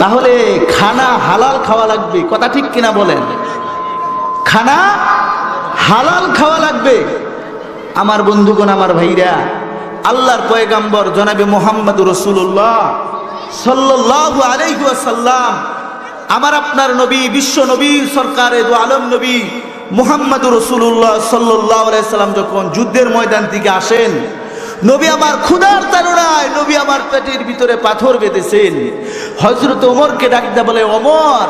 তাহলে খানা হালাল খাওয়া লাগবে, কথা ঠিক কিনা বলেন? খানা হালাল খাওয়া লাগবে? আমার বন্ধুগণ, আমার ভাইরা, আল্লাহর পয়গাম্বর জনাবে মোহাম্মদ রসুল্লাহ সাল্লাহ আলাইসাল্লাম আমার আপনার নবী, বিশ্ব নবী সরকারের দু আলম নবী মোহাম্মদ রসুল্লাহ সাল্লাহ আলাইসাল্লাম যখন যুদ্ধের ময়দান থেকে আসেন নবী আমার ক্ষুধার তারণায় নবী আমার পেটের ভিতরে পাথর বেঁধেছেন। হজরত ওমরকে ডাকতে বলে অমর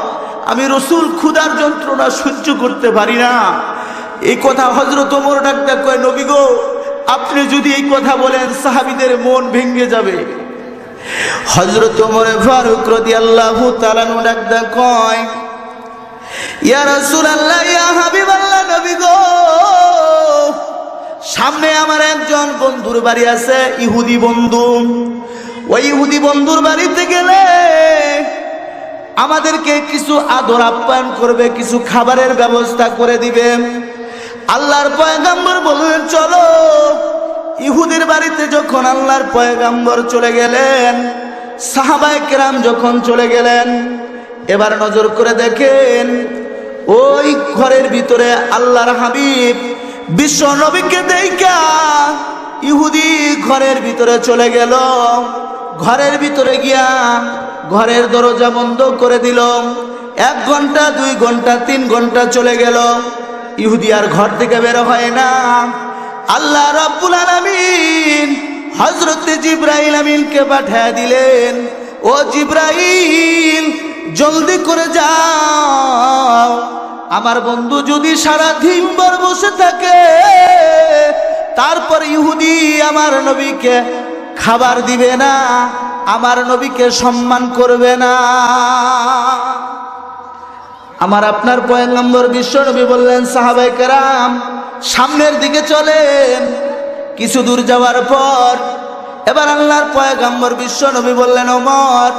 আমি রসুল ক্ষুধার যন্ত্রণা সহ্য করতে পারি না। এই কথা হজরত ওমর ডাকতে কয়, নবী গো, আপনি যদি এই কথা বলেন, সাহাবিদের মন ভেঙে যাবে। হজরত ওমরে ফারুক রদি আল্লাহ তালানু ডাকতে কয়, ইয়া রসুল আল্লাহ ইয়া হাবিব আল্লাহ নবী গো সামনে আমার একজন বন্ধুর বাড়ি আছে, ইহুদি বন্ধু। ওই ইহুদি বন্ধুর বাড়িতে গেলে আমাদেরকে কিছু আদর আপ্যায়ন করবে, কিছু খাবারের ব্যবস্থা করে দিবে। আল্লাহর পয়গাম্বর বললেন, চলো। ইহুদের বাড়িতে যখন আল্লাহর পয়গাম্বর চলে গেলেন, সাহাবায় কেরাম যখন চলে গেলেন, এবার নজর করে দেখেন, ওই ঘরের ভিতরে আল্লাহর হাবিব বিশ্ব নবীকে দেখা ইহুদি ঘরের ভিতরে চলে গেল। ঘরের ভিতরে গিয়া ঘরের দরজা বন্ধ করে দিল। এক ঘণ্টা, দুই ঘণ্টা, তিন ঘণ্টা চলে গেল। ইহুদি আর ঘর থেকে বের হয় না। আল্লাহ রব্বুল আলামিন হজরত জিব্রাইল আমিনকে পাঠিয়ে দিলেন। ও জিব্রাইল, জলদি করে যাও আমার বন্ধু যদি সারা দিনভর বসে থাকে, তারপর ইহুদি আমার নবীকে খাবার দিবে না, আমার নবীকে সম্মান করবে না। আমার আপনার পয়গম্বর বিশ্ব নবী বললেন সাহাবাই কেরাম, সামনের দিকে চলেন, কিছু দূর যাওয়ার পর, এবার আল্লাহর পয়গম্বর বিশ্ব নবী বললেন অমর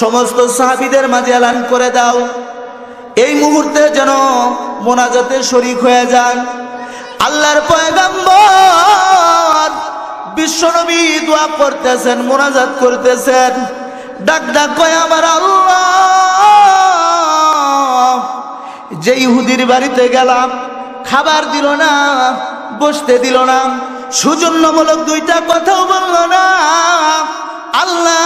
সমস্ত সাহাবিদের মাঝে এলান করে দাও। এই মুহূর্তে যেন মোনাজাতে শরিক হয়ে যান। আল্লাহর পয়গম্বর বিশ্বনবী দোয়া করতেছেন, মোনাজাত করতেছেন। ডাক ডাক কয়, আমার আল্লাহ, যে ইহুদির বাড়িতে গেলাম, খাবার দিল না, বসতে দিল না, সুজন্যমূলক দুইটা কথাও বলল না, আল্লাহ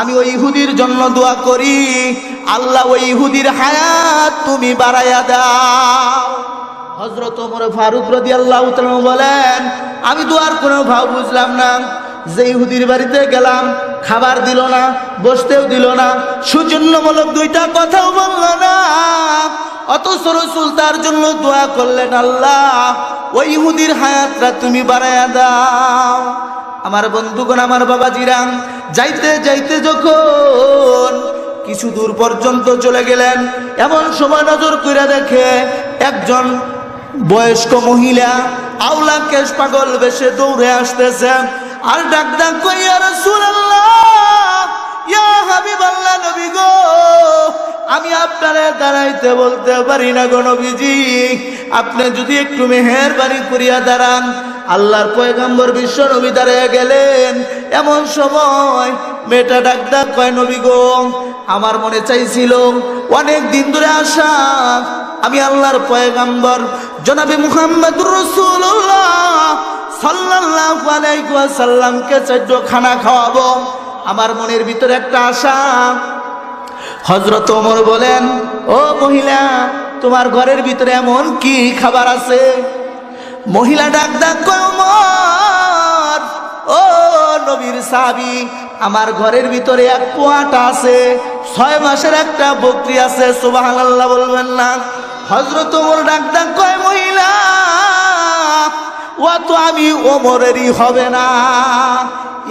আমি ওই ইহুদির জন্য দোয়া করি। আল্লাহ, ওই ইহুদির হায়াত তুমি বাড়াইয়া দাও। হজরত ওমর ফারুক রদি আল্লাহ বলেন, আমি দোয়ার কোনো ভাব বুঝলাম না। যে ইহুদির বাড়িতে গেলাম, খাবার দিল না, বসতেও দিল না, সুজন্যমূলক দুইটা কথাও বলল না। অথচ রসুল তার জন্য দোয়া করলেন, আল্লাহ, ওই ইহুদির হায়াতটা তুমি বাড়াইয়া দাও। আমার বন্ধুগণ, আমার বাবা জিরাম যাইতে যাইতে যখন কিছু দূর পর্যন্ত চলে গেলেন, এমন সময় নজর করে দেখে একজন বয়স্ক মহিলা আউলা কেশ পাগল বেশে দৌড়ে আসতেছে। আর ডাক ডাক ইয়া গো, আমি আপনারে দাঁড়াইতে বলতে পারি না গো নবীজি। আপনি যদি একটু মেহেরবানি করিয়া দাঁড়ান আল্লাহর পয়গাম্বর বিশ্ব নবী দাঁড়িয়ে গেলেন। এমন সময় মেয়েটা ডাক ডাক কয়, নবী গো, আমার মনে চাইছিল অনেক দিন ধরে আসা, আমি আল্লাহর পয়গাম্বর। জনাবে মুহাম্মদুর রসুল্লাহ সাল্লাল্লাহু আলাইহি ওয়াসাল্লামকে চারজ খানা খাওয়াবো। আমার মনের ভিতরে একটা আশা। হজরত ওমর বলেন, ও মহিলা, তোমার ঘরের ভিতরে এমন কি খাবার আছে? মহিলা ডাক ডাক কয়, ওমর, ও নবীর সাহাবি, আমার ঘরের ভিতরে এক পোয়াটা আছে, ছয় মাসের একটা বকরি আছে, সুবহানাল্লাহ বলবেন না। হজরত ওমর ডাক ডাক কয়, মহিলা ও তো আমি ওমরেরই হবে না।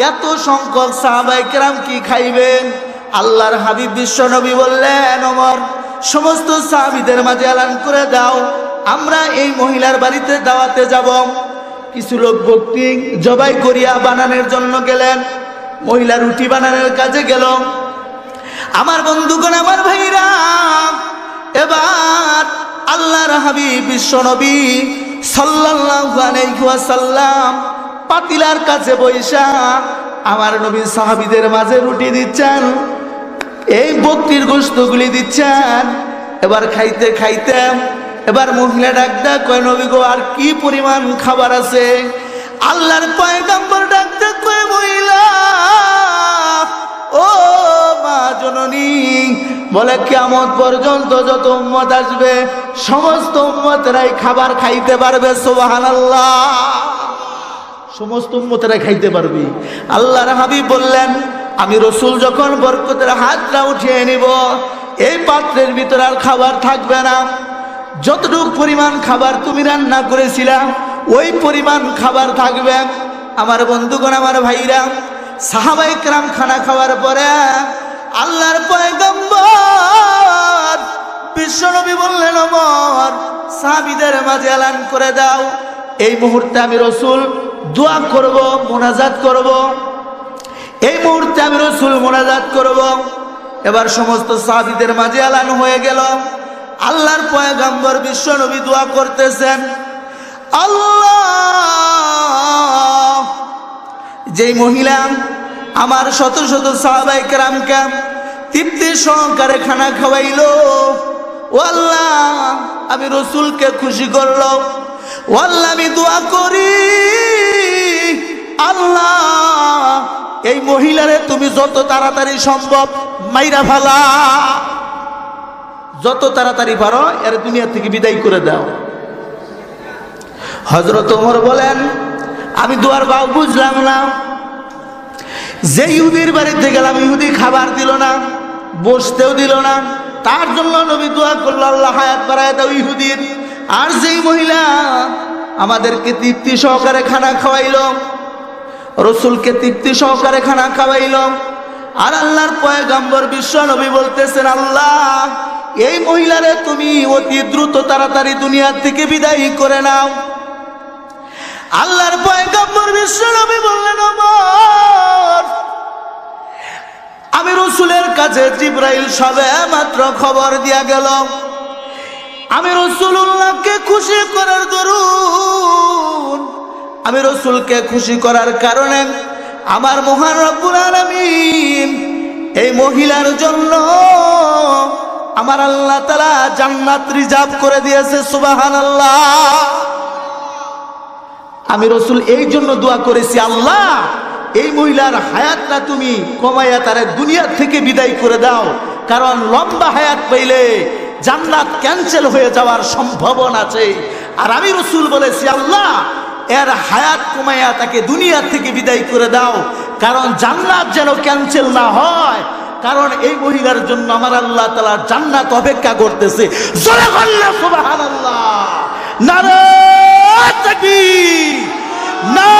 এত সংখ্যক সাহাবাই কেরাম কি খাইবেন? আল্লাহর হাবিব বিশ্ব নবী বললেন, ওমর, সমস্ত সাহাবিদের মাঝে এলান করে দাও। আমরা এই মহিলার বাড়িতে দাওয়াতে যাব। কিছু লোক ভক্তি জবাই করিয়া বানানোর জন্য গেলেন। মহিলা রুটি বানানোর কাজে গেল। আমার বন্ধুগণ, আমার ভাইরা, এবার আল্লাহর হাবিব বিশ্বনবী ওয়াসাল্লাম পাতিলার কাছে বৈশা আমার নবী সাহাবীদের মাঝে রুটি দিচ্ছেন, এই বক্তির গোস্তগুলি দিচ্ছেন। এবার খাইতে খাইতে এবার মহিলা ডাকতে কয়, নবী গো, আর কি পরিমাণ খাবার আছে? আল্লাহর পয়গাম্বর ডাকতে কয়, মহিলা, ও মা জননী, বলে কেমন পর্যন্ত যত উম্মত আসবে, সমস্ত উম্মতেরাই খাবার খাইতে পারবে, সুবহানাল্লাহ। সমস্ত উম্মতেরা খাইতে পারবে। আল্লাহর হাবিব বললেন, আমি রসুল যখন বরকতের হাতটা উঠিয়ে নিব, এই পাত্রের ভিতরে আর খাবার থাকবে না। যতটুকু পরিমাণ খাবার তুমি রান্না করেছিলাম ওই পরিমাণ খাবার থাকবে আমার বন্ধুগণ, আমার ভাইরা। সাহাবাই ক্রাম খানা খাওয়ার পরে আল্লাহর পয়গম্বর বিশ্বনবী বললেন আমার সাহাবিদের মাঝে এলান করে দাও। এই মুহূর্তে আমি রসুল দোয়া করব, মোনাজাত করব। এই মুহূর্তে আমি রসুল মোনাজাত করব। এবার সমস্ত সাহাবিদের মাঝে এলান হয়ে গেল। আল্লাহর পয়গাম্বর বিশ্বনবী দোয়া করতেছেন, আল্লাহ, যেই মহিলা আমার শত শত সাহাবাই কেরামকে তৃপ্তি সহকারে খানা খাওয়াইলো, ও আল্লাহ, আমি রসুলকে খুশি করল, ও আল্লাহ, আমি দোয়া করি, আল্লাহ, এই মহিলারে তুমি যত তাড়াতাড়ি সম্ভব মাইরা ফালা। যত তাড়াতাড়ি পারো, এর দুনিয়া থেকে বিদায় করে দাও। হজরত ওমর বলেন, আমি দুয়ার বাউ বুঝলাম না। যে ইহুদির বাড়িতে গেলাম, ইহুদি খাবার দিল না, বসতেও দিল না। তার জন্য নবী দোয়া করল, আল্লাহ হায়াত বাড়ায় দাও ইহুদির। আর যেই মহিলা আমাদেরকে তৃপ্তি সহকারে খানা খাওয়াইল, রসুলকে তৃপ্তি সহকারে খানা খাওয়াইল, আর আল্লাহর পয়গাম্বর বিশ্ব নবী বলতেছেন, আল্লাহ এই মহিলারে তুমি অতি দ্রুত তাড়াতাড়ি দুনিয়ার থেকে বিদায় করে নাও। আল্লাহর পয়গাম্বর বিশ্ব নবী বললেন আমি রসুলের কাছে জিব্রাইল সবে মাত্র খবর দিয়া গেল আমি রসুল্লাহকে খুশি করার দরুন। আমি রসুলকে খুশি করার কারণে আমার মহান রব্বুল আলামিন এই মহিলার জন্য আমার আল্লাহ তালা জান্নাত রিজার্ভ করে দিয়েছে সুবাহান আল্লাহ আমি রসুল এই জন্য দোয়া করেছি, আল্লাহ, এই মহিলার হায়াতটা তুমি কমাইয়া তার দুনিয়ার থেকে বিদায় করে দাও। কারণ লম্বা হায়াত পাইলে জান্নাত ক্যান্সেল হয়ে যাওয়ার সম্ভাবনা আছে। আর আমি রসুল বলেছি, আল্লাহ, এর হায়াত কমাইয়া তাকে দুনিয়ার থেকে বিদায় করে দাও। কারণ জান্নাত যেন ক্যান্সেল না হয় কারণ এই মহিলার জন্য আমার আল্লাহ তালা জান্নাত অপেক্ষা করতেছে। না